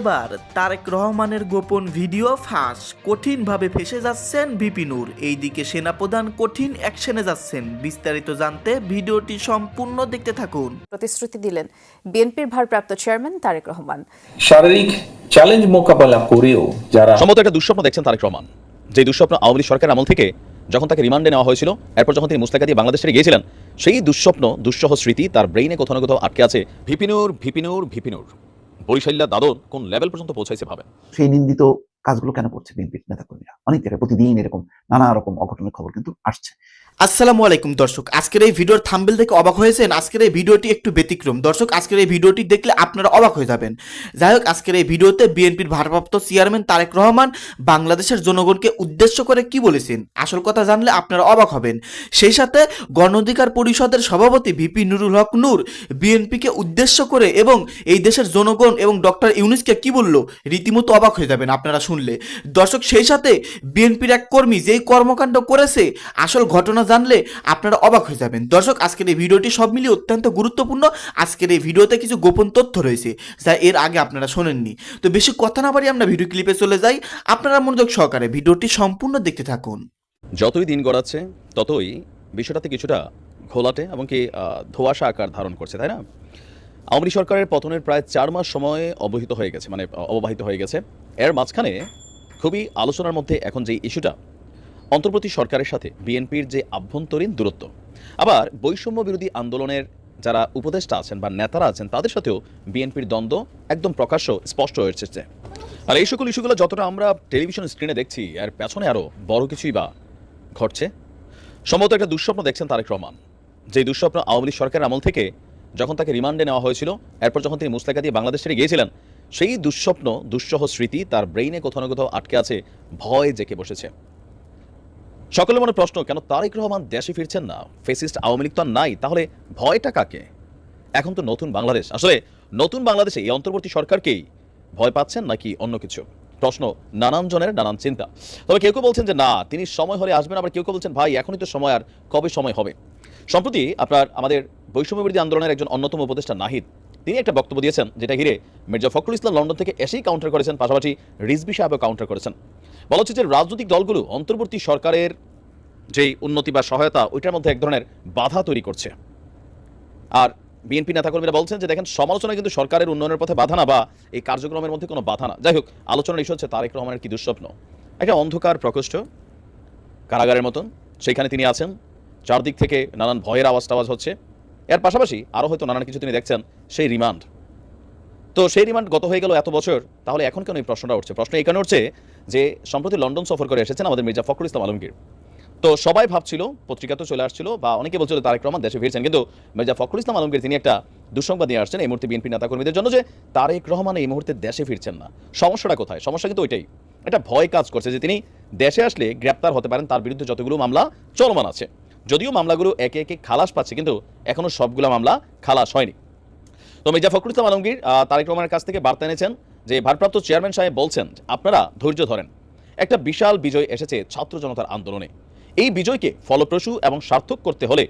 এবার তারেক রহমানের গোপন ভিডিও ফাঁস। কঠিনভাবে ফেসে যাচ্ছেন বিপিনুর এইদিকে সেনাপ্রধান কঠিন অ্যাকশনে যাচ্ছেন। বিস্তারিত জানতে ভিডিওটি সম্পূর্ণ দেখতে থাকুন। প্রতিশ্রুতি দিলেন বিএনপির ভারপ্রাপ্ত চেয়ারম্যান তারেক রহমান। শারীরিক চ্যালেঞ্জ মোকাবেলা করেও যারা সম্ভবত একটা দুঃস্বপ্ন দেখছেন তারেক রহমান। যে দুঃস্বপ্ন আওয়ামী লীগ সরকারের আমল থেকে যখন তাকে রিমান্ডে নেওয়া হয়েছিল এরপর যখন তিনি মুস্তাকা দিয়ে বাংলাদেশ ছেড়ে গিয়েছিলেন সেই দুঃস্বপ্ন দুঃসহ স্মৃতি তার ব্রেইনে কোথাও না কোথাও আটকে আছে। ভিপিনুর ভিপিনুর ভিপিনুর বরিশাল্লা দাদন কোন লেভেল পর্যন্ত পৌঁছাইছে ভাবেন? সেই নিন্দিত কাজগুলো কেন করছে বিএনপির নেতাকর্মীরা? অনেক জায়গায় প্রতিদিন এরকম নানা রকম অঘটনের খবর কিন্তু আসছে। আসসালামু আলাইকুম, দর্শক। আজকের এই ভিডিওর থাম্বেল দেখে অবাক হয়েছেন? আজকের এই ভিডিওটি একটু ব্যতিক্রম। দর্শক, আজকের এই ভিডিওটি দেখলে আপনারা অবাক হয়ে যাবেন। যাই হোক, আজকের এই ভিডিওতে বিএনপির ভারপ্রাপ্ত চেয়ারম্যান তারেক রহমান বাংলাদেশের জনগণকে উদ্দেশ্য করে কি বলেছেন? আসল কথা জানলে আপনারা অবাক হবেন। সেই সাথে গণ অধিকার পরিষদের সভাপতি ভিপি নুরুল হক নূর বিএনপিকে উদ্দেশ্য করে এবং এই দেশের জনগণ এবং ডক্টর ইউনুসকে কি বলল, রীতিমতো অবাক হয়ে যাবেন আপনারা শুনলে। দর্শক, সেই সাথে বিএনপির এক কর্মী যেই কর্মকাণ্ড করেছে, আসল ঘটনা জানলে আপনারা অবাক হয়ে যাবেন। দর্শক আজকের এই ভিডিওটি সব মিলিয়ে অত্যন্ত গুরুত্বপূর্ণ। আজকের এই ভিডিওতে কিছু গোপন তথ্য রয়েছে যা এর আগে আপনারা শোনেননি। তো বেশি কথা না বাড়িয়ে আমরা ভিডিও ক্লিপে চলে যাই। আপনারা মনোযোগ সহকারে ভিডিওটি সম্পূর্ণ দেখতে থাকুন। যতই দিন গড়াচ্ছে ততই বিষয়টাতে কিছুটা ঘোলাটে এবং কি ধোঁয়াশা আকার ধারণ করছে তাই না? আওয়ামী সরকারের পতনের প্রায় চার মাস সময়ে অবহিত হয়ে গেছে মানে আহ, অববাহিত হয়ে গেছে। এর মাঝখানে খুবই আলোচনার মধ্যে এখন যে ইস্যুটা অন্তর্বর্তী সরকারের সাথে বিএনপির যে আভ্যন্তরীণ দূরত্ব। আবার বৈষম্য বিরোধী আন্দোলনের যারা উপদেষ্টা আছেন বা নেতারা আছেন, তাদের সাথেও বিএনপির দ্বন্দ্ব একদম প্রকাশ্য, স্পষ্ট হয়ে এসেছে। আর এই সকল ইস্যুগুলো যতটা আমরা টেলিভিশন স্ক্রিনে দেখছি আর পেছনে আরও বড় কিছুই বা ঘটছে? সম্ভবত একটা দুঃস্বপ্ন দেখছেন তারেক রহমান। যে দুঃস্বপ্ন আওয়ামী লীগ সরকারের আমল থেকে যখন তাকে রিমান্ডে নেওয়া হয়েছিল, এরপর যখন তিনি মুস্তাকা দিয়ে বাংলাদেশ ছেড়ে গিয়েছিলেন, সেই দুঃস্বপ্ন, দুঃসহ স্মৃতি তার ব্রেইনে কোথাও না কোথাও আটকে আছে, ভয় জেকে বসেছে। সকলের মনে প্রশ্ন, কেন তারেক রহমান দেশে ফিরছেন না? ফেসিস্ট আওয়ামী লীগ তো আর নাই, তাহলে ভয়টা কাকে? এখন তো নতুন বাংলাদেশ। আসলে নতুন বাংলাদেশে এই অন্তর্বর্তী সরকারকেই ভয় পাচ্ছেন নাকি অন্য কিছু? প্রশ্ন, নানান জনের নানান চিন্তা। তবে কেউ কেউ বলছেন যে, না, তিনি সময় হলে আসবেন। আবার কেউ কেউ বলছেন, ভাই, এখনই তো সময়, আর কবে সময় হবে? সম্প্রতি আপনার আমাদের বৈষম্য বিরোধী আন্দোলনের একজন অন্যতম উপদেষ্টা নাহিদ তিনি একটা বক্তব্য দিয়েছেন, যেটা ঘিরে মির্জা ফখরুল ইসলাম লন্ডন থেকে এসেই কাউন্টার করেছেন, পাশাপাশি রিজবি সাহেবও কাউন্টার করেছেন। বলা হচ্ছে যে রাজনৈতিক দলগুলো অন্তর্বর্তী সরকারের যেই উন্নতি বা সহায়তা, ওইটার মধ্যে এক ধরনের বাধা তৈরি করছে। আর বিএনপি নেতাকর্মীরা বলছেন যে দেখেন সমালোচনা কিন্তু সরকারের উন্নয়নের পথে বাধা না বা এই কার্যক্রমের মধ্যে কোনো বাধা না। যাই হোক, আলোচনার ইস্যু হচ্ছে তারেক রহমানের কি দুঃস্বপ্ন। একটা অন্ধকার প্রকোষ্ঠ কারাগারের মতন সেইখানে তিনি আছেন। চারদিক থেকে নানান ভয়ের আওয়াজ টাওয়াজ হচ্ছে। এর পাশাপাশি আরও হয়তো নানান কিছু তিনি দেখছেন। সেই রিমান্ড তো সেই রিমান্ড গত হয়ে গেল এত বছর, তাহলে এখন কেন এই প্রশ্নটা উঠছে? প্রশ্ন এই কারণে উঠছে যে সম্প্রতি লন্ডন সফর করে এসেছেন আমাদের মির্জা ফখরুল ইসলাম আলমগীর। তো সবাই ভাবছিল পত্রিকাতেও চলে আসছিল, বা অনেকে বলছিল তারেক রহমান দেশে ফিরছেন, কিন্তু মির্জা ফখরুল ইসলাম আলমগীর তিনি একটা দুঃসংবাদ নিয়ে আসছেন এই মুহূর্তে বিএনপি নেতাকর্মীদের জন্য যে তারেক রহমান এই মুহূর্তে দেশে ফিরছেন না। সমস্যাটা কোথায়? সমস্যা কিন্তু ওইটাই। এটা ভয় কাজ করছে যে তিনি দেশে আসলে গ্রেপ্তার হতে পারেন, তার বিরুদ্ধে যতগুলো মামলা চলমান আছে। যদিও মামলাগুলো একে একে খালাস পাচ্ছে, কিন্তু এখনও সবগুলো মামলা খালাস হয়নি। তো মির্জা ফখরুল ইসলাম আলমগীর তারেক রহমানের কাছ থেকে বার্তা এনেছেন যে ভারপ্রাপ্ত চেয়ারম্যান সাহেব বলছেন, আপনারা ধৈর্য ধরেন। একটা বিশাল বিজয় এসেছে ছাত্র জনতার আন্দোলনে। এই বিজয়কে ফলপ্রসূ এবং সার্থক করতে হলে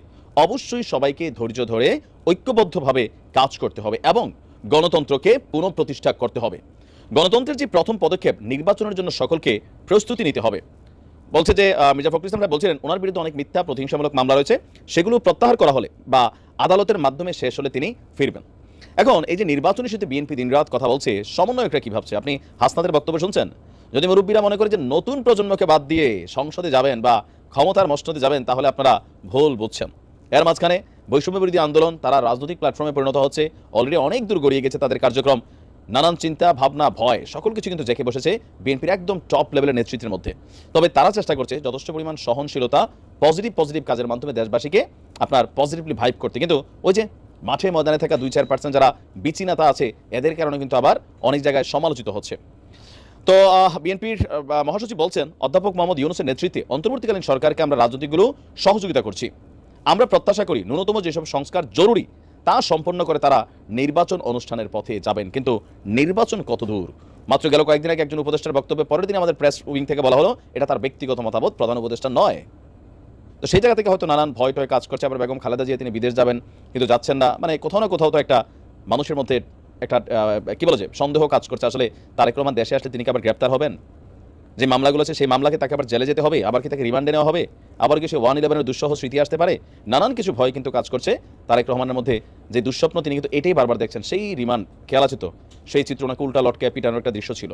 অবশ্যই সবাইকে ধৈর্য ধরে ঐক্যবদ্ধভাবে কাজ করতে হবে এবং গণতন্ত্রকে পুনঃপ্রতিষ্ঠা করতে হবে। গণতন্ত্রের যে প্রথম পদক্ষেপ, নির্বাচনের জন্য সকলকে প্রস্তুতি নিতে হবে। বলছে যে মির্জা ফখরুল ইসলাম বলছিলেন, ওনার বিরুদ্ধে অনেক মিথ্যা, প্রতিহিংসামূলক মামলা রয়েছে। সেগুলো প্রত্যাহার করা হলে বা আদালতের মাধ্যমে শেষ হলে তিনি ফিরবেন। এখন এই যে নির্বাচনী সাথে বিএনপি দিনরাত কথা বলছে, সমন্বয়করা কি ভাবছে? আপনি হাসনাদের বক্তব্য শুনছেন? যদি মুরব্বীরা মনে করে যে নতুন প্রজন্মকে বাদ দিয়ে সংসদে যাবেন বা ক্ষমতার মসনদে যাবেন, তাহলে আপনারা ভুল বুঝছেন। এর মাঝখানে বৈষম্য বিরোধী আন্দোলন, তারা রাজনৈতিক প্ল্যাটফর্মে পরিণত হচ্ছে, অলরেডি অনেক দূর গড়িয়ে গেছে তাদের কার্যক্রম। নানান চিন্তা, ভাবনা, ভয়, সকল কিছু কিন্তু জেকে বসেছে বিএনপির একদম টপ লেভেলের নেতৃত্বের মধ্যে। তবে তারা চেষ্টা করছে যথেষ্ট পরিমাণ সহনশীলতা পজিটিভ পজিটিভ কাজের মাধ্যমে দেশবাসীকে আপনার পজিটিভলি ভাইব করতে। কিন্তু ওই যে মাঠে ময়দানে থাকা দুই চার পার্সেন্ট যারা বিচিনাতা আছে, এদের কারণে কিন্তু আবার অনেক জায়গায় সমালোচিত হচ্ছে। তো বিএনপির মহাসচিব বলছেন, অধ্যাপক মোহাম্মদ ইউনুসের নেতৃত্বে অন্তর্বর্তীকালীন সরকারকে আমরা রাজনীতিগুলো সহযোগিতা করছি। আমরা প্রত্যাশা করি ন্যূনতম যেসব সংস্কার জরুরি, তা সম্পন্ন করে তারা নির্বাচন অনুষ্ঠানের পথে যাবেন। কিন্তু নির্বাচন কত দূর মাত্র গেল কয়েকদিন আগে একজন উপদেষ্টার বক্তব্যে পরের দিন আমাদের প্রেস উইং থেকে বলা হলো, এটা তার ব্যক্তিগত মতামত, প্রধান উপদেষ্টা নয়। তো সেই জায়গা থেকে হয়তো নানান ভয় টয় কাজ করছে। আবার বেগম খালেদা জিয়া তিনি বিদেশ যাবেন, কিন্তু যাচ্ছেন না। মানে কোথাও না কোথাও তো একটা মানুষের মধ্যে একটা কি বলে যে, সন্দেহ কাজ করছে। আসলে তারেক রহমান দেশে আসলে তিনি কি আবার গ্রেপ্তার হবেন? যে মামলাগুলো আছে, সেই মামলাকে তাকে আবার জেলে যেতে হবে? আবার কি তাকে রিমান্ডে নেওয়া হবে? আবার কি সে ওয়ান ইলেভেনের দুঃসহ স্মৃতি আসতে পারে? নানান কিছু ভয় কিন্তু কাজ করছে তারেক রহমানের মধ্যে। যে দুঃস্বপ্ন তিনি কিন্তু এটাই বারবার দেখছেন। সেই রিমান্ড, খেয়াল আছে তো? সেই চিত্র নাকি উল্টা লটকে পিটানোর একটা দৃশ্য ছিল।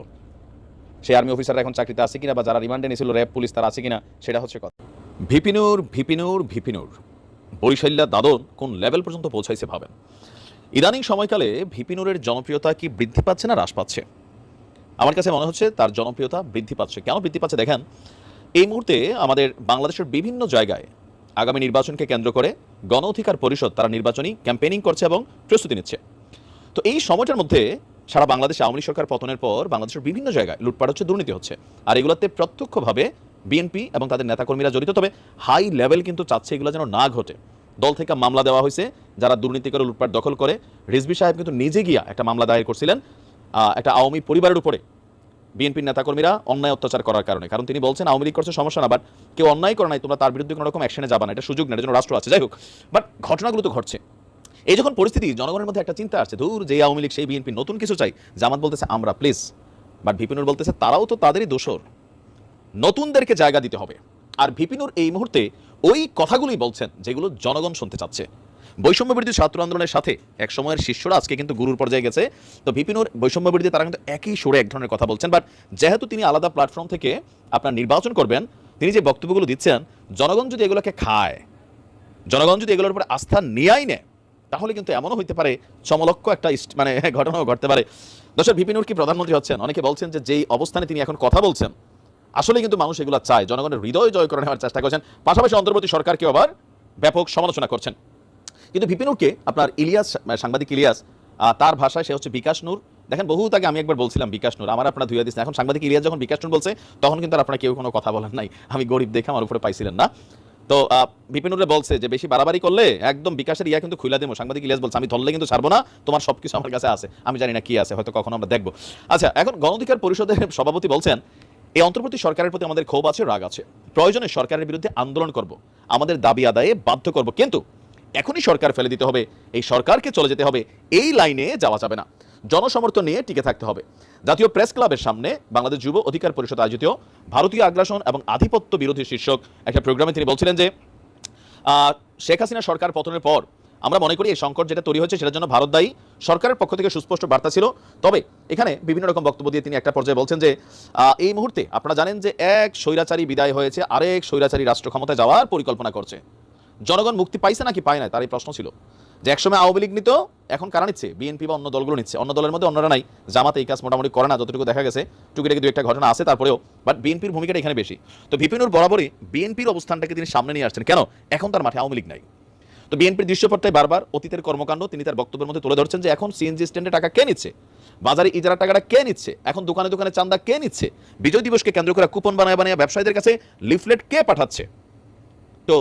সেই আর্মি অফিসাররা এখন চাকরিতে আছে কিনা বা যারা রিমান্ডে নিয়েছিল, র্যাব, পুলিশ তারা আছে কিনা, সেটা হচ্ছে কথা। ভিপিনুর ভিপিনুর ভিপিনুর। বরিশাল্লা দাদন কোন লেভেল পর্যন্ত পৌঁছাইছে ভাবেন? ইদানিং সময়কালে ভিপিনুরের জনপ্রিয়তা কি বৃদ্ধি পাচ্ছে না হ্রাস পাচ্ছে? আমার কাছে মনে হচ্ছে তার জনপ্রিয়তা বৃদ্ধি পাচ্ছে। কেন বৃদ্ধি পাচ্ছে? দেখেন, এই মুহূর্তে আমাদের বাংলাদেশের বিভিন্ন জায়গায় আগামী নির্বাচনকে কেন্দ্র করে গণ অধিকার পরিষদ তারা নির্বাচনী ক্যাম্পেইনিং করছে এবং প্রস্তুতি নিচ্ছে। তো এই সময়টার মধ্যে সারা বাংলাদেশে আওয়ামী সরকার পতনের পর বাংলাদেশের বিভিন্ন জায়গায় লুটপাট হচ্ছে, দুর্নীতি হচ্ছে। আর এগুলোতে প্রত্যক্ষভাবে বিএনপি এবং তাদের নেতাকর্মীরা জড়িত, তবে হাই লেভেল কিন্তু চাচ্ছে এগুলো যেন না ঘটে। দল থেকে মামলা দেওয়া হয়েছে, যারা দুর্নীতি করে লুটপাট দখল করে। রিজবি সাহেব কিন্তু নিজে গিয়া একটা মামলা দায়ের করছিলেন একটা আওয়ামী পরিবারের উপরে। বিএনপির নেতাকর্মীরা অন্যায় অত্যাচার করার কারণে। কারণ তিনি বলছেন, আওয়ামী লীগ করছে সমস্যা না বাট কেউ অন্যায় করে নাই, তোমরা তার বিরুদ্ধে কোনো রকম অ্যাকশনে যাবা না। এটা সুযোগ না জন্য রাষ্ট্র আছে। যাই হোক বাট ঘটনাগুলো তো ঘটছে। এই যখন পরিস্থিতি, জনগণের মধ্যে একটা চিন্তা আসছে দূর যে আওয়ামী লীগ, সেই বিএনপি নতুন কিছু চাই। জামাত বলতেছে, আমরা প্লিজ বাট ভিপিনুর বলতেছে, তারাও তো তাদেরই দোষর। নতুনদেরকে জায়গা দিতে হবে। আর ভিপিনুর এই মুহূর্তে ওই কথাগুলোই বলছেন, যেগুলো জনগণ শুনতে চাচ্ছে। বৈষম্য বিরোধী ছাত্র আন্দোলনের সাথে এক সময়ের শিষ্যরা আজকে কিন্তু গুরুর পর্যায়ে গেছে। তো ভিপিনুর বৈষম্য বিরোধী তারা কিন্তু একই সুরে এক ধরনের কথা বলছেন। বাট যেহেতু তিনি আলাদা প্ল্যাটফর্ম থেকে আপনার নির্বাচন করবেন, তিনি যে বক্তব্যগুলো দিচ্ছেন, জনগণ যদি এগুলোকে খায়, জনগণ যদি এগুলোর উপরে আস্থা নিয়েই নেয়, তাহলে কিন্তু এমনও হইতে পারে চমলক্ষ একটা মানে ঘটনাও ঘটতে পারে। দশের ভিপিনুর কি প্রধানমন্ত্রী হচ্ছেন? অনেকে বলছেন যে যেই অবস্থানে তিনি এখন কথা বলছেন আসলে কিন্তু মানুষ এগুলো চায়। জনগণের হৃদয় জয় করে নেওয়ার চেষ্টা করছেন। পাশাপাশি অন্তর্বর্তী সরকারকে আবার ব্যাপক সমালোচনা করছেন। কিন্তু ভিপিনুরকে আপনার ইলিয়াস সাংবাদিক ইলিয়াস তার ভাষায় সে হচ্ছে বিকাশ নূর। দেখেন বহুত আগে আমি একবার বলছিলাম বিকাশ নূর। আমার আপনার ধুয়ে দিচ্ছেন এখন সাংবাদিক ইলিয়াস যখন বিকাশ নূর বলছে, তখন কিন্তু আপনার কেউ কোনো কথা বলেন নাই। আমি গরিব দেখে আমার উপরে পাইছিলেন না। তো বিপিনুরে বলছে যে, বেশি বাড়াবাড়ি করলে একদম বিকাশের ইয়া কিন্তু খুলে দেবো। সাংবাদিক ইলিয়াস বলছে, আমি ধরলে কিন্তু ছাড়বো না। তোমার সব কিছু আমার কাছে আছে। আমি জানি না কি আছে, হয়তো কখনো আমরা দেখব। আচ্ছা এখন গণধিকার পরিষদের সভাপতি বলছেন এই অন্তর্বর্তী সরকারের প্রতি আমাদের ক্ষোভ আছে, রাগ আছে। প্রয়োজনে সরকারের বিরুদ্ধে আন্দোলন করব। আমাদের দাবি আদায়ে বাধ্য করব। কিন্তু এখনই সরকার ফেলে দিতে হবে। এই সরকারকে চলে যেতে হবে। এই লাইনে যাওয়া যাবে না। জনসমর্থন নিয়ে টিকে থাকতে হবে। জাতীয় প্রেস ক্লাবের সামনে বাংলাদেশ যুব অধিকার পরিষদ আয়োজিত ভারতীয় আগ্রাসন এবং আধিপত্য বিরোধী শীর্ষক একটা প্রোগ্রামে তিনি বলছিলেন যে শেখ হাসিনা সরকার পতনের পর আমরা মনে করি এই সংকট যেটা তৈরি হয়েছে সেটার জন্য ভারত দায়ী। সরকারের পক্ষ থেকে সুস্পষ্ট বার্তা ছিল। তবে এখানে বিভিন্ন রকম বক্তব্য দিয়ে তিনি একটা পর্যায়ে বলছেন যে এই মুহূর্তে আপনারা জানেন যে এক স্বৈরাচারী বিদায় হয়েছে, আরেক স্বৈরাচারী রাষ্ট্র ক্ষমতায় যাওয়ার পরিকল্পনা করছে। জনগণ মুক্তি পাইছে নাকি পায় না তার এই প্রশ্ন ছিল। যে একসময় আওয়ামী লীগ নিত, এখন কারা নিচ্ছে? বিএনপি বা অন্য দলগুলো নিচ্ছে। অন্য দলের মধ্যে অন্যরা নাই। জামাতে এই কাজ মোটামুটি করে না, যতটুকু দেখা গেছে। টুকিটাকি দু একটা ঘটনা আছে, তারপরেও বাট বিএনপির ভূমিকাটা এখানে বেশি। তো ভিপিনুর বরাবরই বিএনপির অবস্থানটাকে তিনি সামনে নিয়ে আসছেন। কেন? এখন তার মাঠে আওয়ামী লীগ নাই। তো বিএনপির দৃশ্যপটটাই বারবার অতীতের কর্মকাণ্ড তিনি তার বক্তব্যের মধ্যে তুলে ধরছেন যে এখন সিএনজি স্ট্যান্ডে টাকা কে নিচ্ছে? বাজারে ইজারা টাকাটা কে নিচ্ছে? এখন দোকানে দোকানে চান্দা কে নিচ্ছে? বিজয় দিবসকে কেন্দ্র করে কুপন বানায় বানায় ব্যবসায়ীদের কাছে লিফলেট কে পাঠাচ্ছে? তো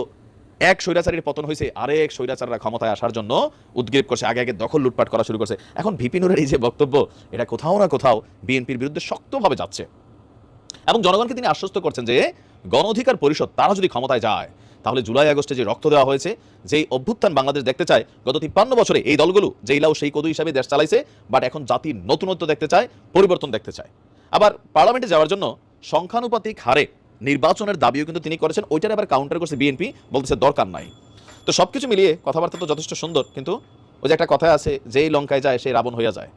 এক স্বৈরাচারীর পতন হয়েছে, আরেক স্বৈরাচাররা ক্ষমতায় আসার জন্য উদ্গ্রীব করছে, আগে আগে দখল লুটপাট করা শুরু করছে। এখন ভিপিনুরের এই যে বক্তব্য, এটা কোথাও না কোথাও বিএনপির বিরুদ্ধে শক্তভাবে যাচ্ছে। এবং জনগণকে তিনি আশ্বস্ত করছেন যে গণ অধিকার পরিষদ, তারা যদি ক্ষমতায় যায় তাহলে জুলাই আগস্টে যে রক্ত দেওয়া হয়েছে, যেই অভ্যুত্থান বাংলাদেশ দেখতে চায়, গত তিপ্পান্ন বছরে এই দলগুলো যেইলাও সেই কদু হিসাবে দেশ চালাইছে বাট এখন জাতি নতুনত্ব দেখতে চায়, পরিবর্তন দেখতে চায়। আবার পার্লামেন্টে যাওয়ার জন্য সংখ্যানুপাতিক হারে নির্বাচনের দাবিও কিন্তু তিনি করেছেন, ওইটার আবার কাউন্টার করছে বিএনপি বলতেছে দরকার নাই। তো সবকিছু মিলিয়ে কথাবার্তা তো যথেষ্ট সুন্দর, কিন্তু ওই যে একটা কথা আছে, যেই লঙ্কায় যায়, সেই রাবণ হইয়া যায়।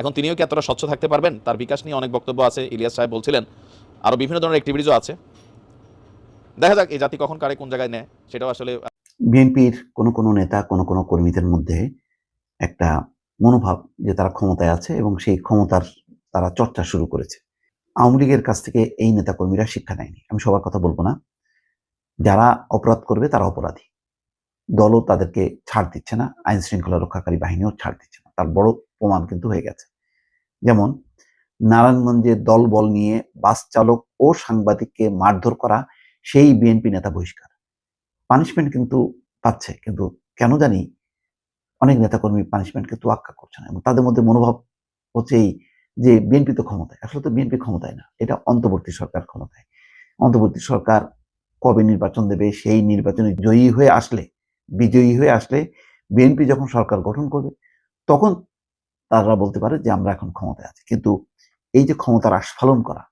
এখন তিনিও কি এতটা স্বচ্ছ থাকতে পারবেন? তার বিকাশ নিয়ে অনেক বক্তব্য আছে, ইলিয়াস সাহেব বলছিলেন। আরও বিভিন্ন ধরনের অ্যাক্টিভিটিসও আছে। দেখা যাক, এই জাতি কখন কারে কোন জায়গায় নেয়, সেটাও আসলে বিএনপির কোনো কোনো নেতা, কোনো কোনো কর্মীদের মধ্যে একটা মনোভাব যে তারা ক্ষমতায় আছে এবং সেই ক্ষমতার তারা চর্চা শুরু করেছে। আওয়ামী লীগের কাছ থেকে এই নেতাকর্মীরা শিক্ষা নেয়নি। আমি সবার কথা বলব না। যারা অপরাধ করবে, তারা অপরাধী। দলও তাদেরকে ছাড় দিচ্ছে না, আইন শৃঙ্খলা রক্ষাকারী বাহিনীও ছাড় দিচ্ছে না। তার বড় প্রমাণ কিন্তু হয়ে গেছে। যেমন, নারায়ণগঞ্জে দল বল নিয়ে বাস চালক ও সাংবাদিককে মারধর করা সেই বিএনপি নেতা বহিষ্কার। পানিশমেন্ট কিন্তু পাচ্ছে, কিন্তু কেন জানি অনেক নেতাকর্মী পানিশমেন্টকে তোয়াক্কা করছে না এবং তাদের মধ্যে মনোভাব হচ্ছে এই যে বিএনপি তো ক্ষমতায়, আসলে তো বিএনপি ক্ষমতায় না, এটা অন্তর্বর্তী সরকার ক্ষমতায়। অন্তর্বর্তী সরকার কবে নির্বাচন দেবে, সেই নির্বাচনে জয়ী হয়ে আসলে, বিজয়ী হয়ে আসলে বিএনপি যখন সরকার গঠন করবে, তখন তারা বলতে পারে যে আমরা এখন ক্ষমতায় আছি। কিন্তু এই যে ক্ষমতার আস্ফালন করা,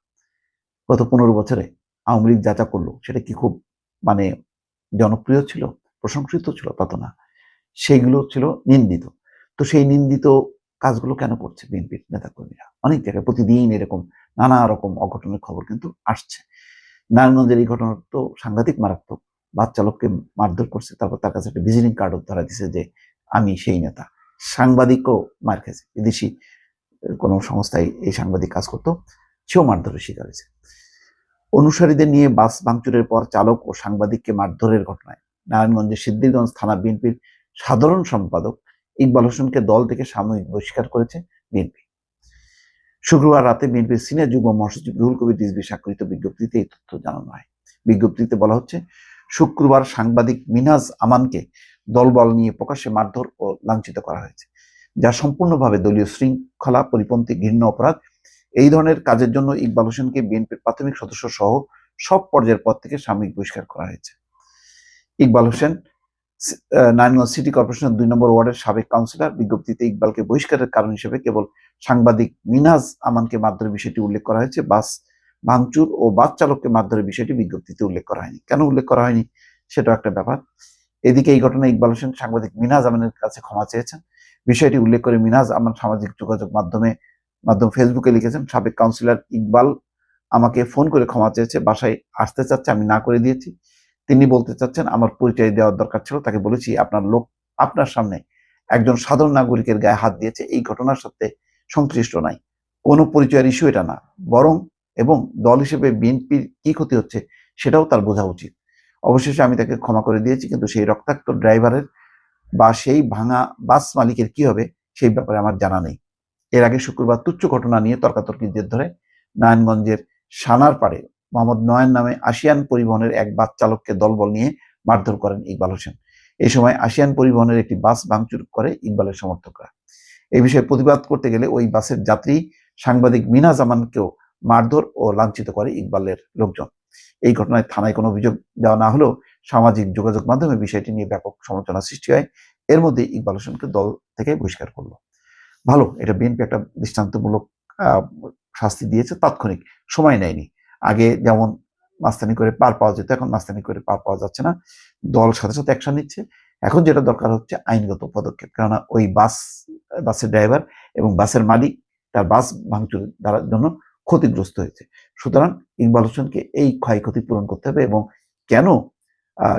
গত পনেরো বছরে আওয়ামী লীগ যা যা করল, সেটা কি খুব মানে জনপ্রিয় ছিল, প্রশংসিত ছিল, তা তো না। সেইগুলো ছিল নিন্দিত। তো সেই নিন্দিত কাজগুলো কেন করছে বিএনপির নেতাকর্মীরা? অনেক জায়গায় প্রতিদিন এরকম নানা রকম অঘটনের খবর কিন্তু আসছে। নারায়ণগঞ্জের এই ঘটনা তো সাংঘাতিক মারাত্মক। বাস চালককে মারধর করছে, তারপর তার কাছে একটা ভিজিটিং কার্ডও ধরা দিছে যে, আমি সেই নেতা। সাংবাদিকও মার খেয়েছে। বিদেশি কোনো সংস্থায় এই সাংবাদিক কাজ করতো, সেও মারধরের শিকার হয়েছে। অনুসারীদের নিয়ে বাস ভাঙচুরের পর চালক ও সাংবাদিককে মারধরের ঘটনায়। নারায়ণগঞ্জের সিদ্দিরগঞ্জ থানা বিএনপির সাধারণ সম্পাদক ইকবাল হোসেনকে দল থেকে সাময়িক বহিষ্কার করেছে বিএনপি। শুক্রবার রাতে বিএনপির সিনিয়র যুগ্ম মহাসচিব রুহুল কবির রিজভি স্বাক্ষরিত বিজ্ঞপ্তিতে এই তথ্য জানানো হয়। বিজ্ঞপ্তিতে বলা হচ্ছে, শুক্রবার সাংবাদিক মিনাজ আমানকে দলবল নিয়ে প্রকাশ্যে মারধর ও লাঞ্ছিত করা হয়েছে, যা সম্পূর্ণভাবে দলীয় শৃঙ্খলা পরিপন্থী ঘৃণ্য অপরাধ এই ধরনের কাজের জন্য ইকবাল হোসেনকে বিএনপির প্রাথমিক সদস্য সহ সব পর্যায়ের পদ থেকে সাময়িক বহিষ্কার করা হয়েছে। ইকবাল হোসেন নারায়ণগঞ্জ সিটি কর্পোরেশনের দুই নম্বর ওয়ার্ডের সাবেক কাউন্সিলর। বিজ্ঞপ্তিতে ইকবালকে বহিষ্কারের কারণ হিসেবে কেবল সাংবাদিক মিনাজ আমানকে মারধরের বিষয়টি উল্লেখ করা হয়েছে। বাস ভাঙচুর ও বাস চালককে মারধরের বিষয়টি বিজ্ঞপ্তিতে উল্লেখ করা হয়নি। কেন উল্লেখ করা হয়নি সেটাও একটা ব্যাপার। এদিকে এই ঘটনায় ইকবাল হোসেন সাংবাদিক মিনাজ আমানের কাছে ক্ষমা চেয়েছেন। বিষয়টি উল্লেখ করে মিনাজ আমান সামাজিক যোগাযোগ মাধ্যমে মাধ্যম ফেসবুকে লিখেছেন, সাবেক কাউন্সিলর ইকবাল আমাকে ফোন করে ক্ষমা চেয়েছে, বাসায় আসতে চাচ্ছে, আমি না করে দিয়েছি। তিনি বলতে চাচ্ছেন, আমার পরিচয় দেওয়ার দরকার ছিল, তাকে বলেছি, আপনার লোক আপনার সামনে একজন সাধারণ নাগরিকের গায়ে হাত দিয়েছে, এই ঘটনার সাথে সংশ্লিষ্ট নাই। কোনো পরিচয়ের ইস্যু এটা না। বরং এবং দল হিসেবে বিএনপির কি ক্ষতি হচ্ছে সেটাও তার বোঝা উচিত। অবশেষে আমি তাকে ক্ষমা করে দিয়েছি, কিন্তু সেই রক্তাক্ত ড্রাইভারের বা সেই ভাঙা বাস মালিকের কি হবে, সেই ব্যাপারে আমার জানা নেই। এর আগে শুক্রবার তুচ্ছ ঘটনা নিয়ে তর্কাতর্কির জের ধরে নারায়ণগঞ্জের সানার পাড়ে মোহাম্মদ নয়ন নামে আসিয়ান পরিবহনের এক বাস চালককে দলবল নিয়ে মারধর করেন ইকবাল হোসেন। এই সময় আসিয়ান পরিবহনের একটি বাস ভাঙচুর করে ইকবালের সমর্থকরা। এই বিষয়ে প্রতিবাদ করতে গেলে ওই বাসের যাত্রী সাংবাদিক মিনা জামানকেও মারধর ও লাঞ্ছিত করে ইকবালের লোকজন। এই ঘটনায় থানায় কোনো অভিযোগ দেওয়া না হলেও সামাজিক যোগাযোগ মাধ্যমে বিষয়টি নিয়ে ব্যাপক সমালোচনা সৃষ্টি হয়। এর মধ্যে ইকবাল হোসেনকে দল থেকে বহিষ্কার করল। ভালো, এটা বিএনপি একটা দৃষ্টান্তমূলক শাস্তি দিয়েছে, তাৎক্ষণিক সময় নেয়নি। আগে যেমন মাস্তানি করে পার পাওয়া যেত, এখন মাস্তানি করে পার পাওয়া যাচ্ছে না। দল সাথে সাথে অ্যাকশন নিচ্ছে। এখন যেটা দরকার হচ্ছে আইনগত পদক্ষেপ, কেননা ওই বাস, বাসের ড্রাইভার এবং বাসের মালিক, তার বাস ভাঙচুর দ্বারার জন্য ক্ষতিগ্রস্ত হয়েছে। সুতরাং ইকবাল হোসেনকে এই ক্ষয়ক্ষতি পূরণ করতে হবে এবং কেন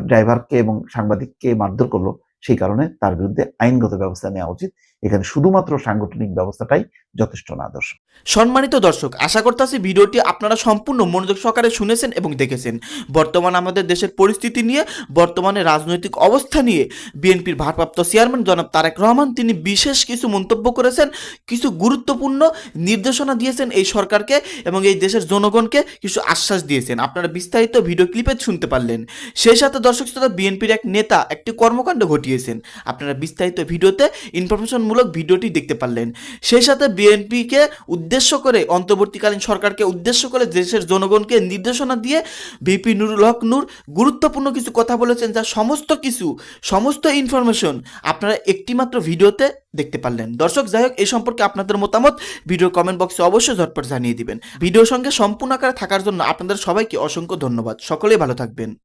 ড্রাইভারকে এবং সাংবাদিককে মারধর করল, সেই কারণে তার বিরুদ্ধে আইনগত ব্যবস্থা নেওয়া উচিত। এখানে শুধুমাত্র সাংগঠনিক ব্যবস্থাটাই যথেষ্ট না, দর্শক। সম্মানিত দর্শক, আশা করতেছি ভিডিওটি আপনারা সম্পূর্ণ মনোযোগ সহকারে শুনেছেন এবং দেখেছেন। বর্তমান আমাদের দেশের পরিস্থিতি নিয়ে, বর্তমানে রাজনৈতিক অবস্থা নিয়ে বিএনপির ভারপ্রাপ্ত চেয়ারম্যান জনাব তারেক রহমান তিনি বিশেষ কিছু মন্তব্য করেছেন, কিছু গুরুত্বপূর্ণ নির্দেশনা দিয়েছেন এই সরকারকে এবং এই দেশের জনগণকে কিছু আশ্বাস দিয়েছেন। আপনারা বিস্তারিত ভিডিও ক্লিপে শুনতে পারলেন। সেই সাথে দর্শক শ্রোতা, বিএনপির এক নেতা একটি কর্মকাণ্ড ঘটিয়েছেন। আপনারা বিস্তারিত ভিডিওতে ইনফরমেশনমূলক ভিডিওটি দেখতে পারলেন। সেই সাথে বিএনপিকে উদ্দেশ্য করে, অন্তর্বর্তীকালীন সরকারকে উদ্দেশ্য করে দেশের জনগণকে নির্দেশনা দিয়ে ভিপি নুরুল হক নূর গুরুত্বপূর্ণ কিছু কথা বলেছেন, যা সমস্ত কিছু, সমস্ত ইনফরমেশন আপনারা একটিমাত্র ভিডিওতে দেখতে পারলেন। দর্শক, যাই হোক এই সম্পর্কে আপনাদের মতামত ভিডিও কমেন্ট বক্সে অবশ্যই ঝটপট জানিয়ে দিবেন। ভিডিওর সঙ্গে সম্পূর্ণ আকারে থাকার জন্য আপনাদের সবাইকে অসংখ্য ধন্যবাদ। সকলেই ভালো থাকবেন।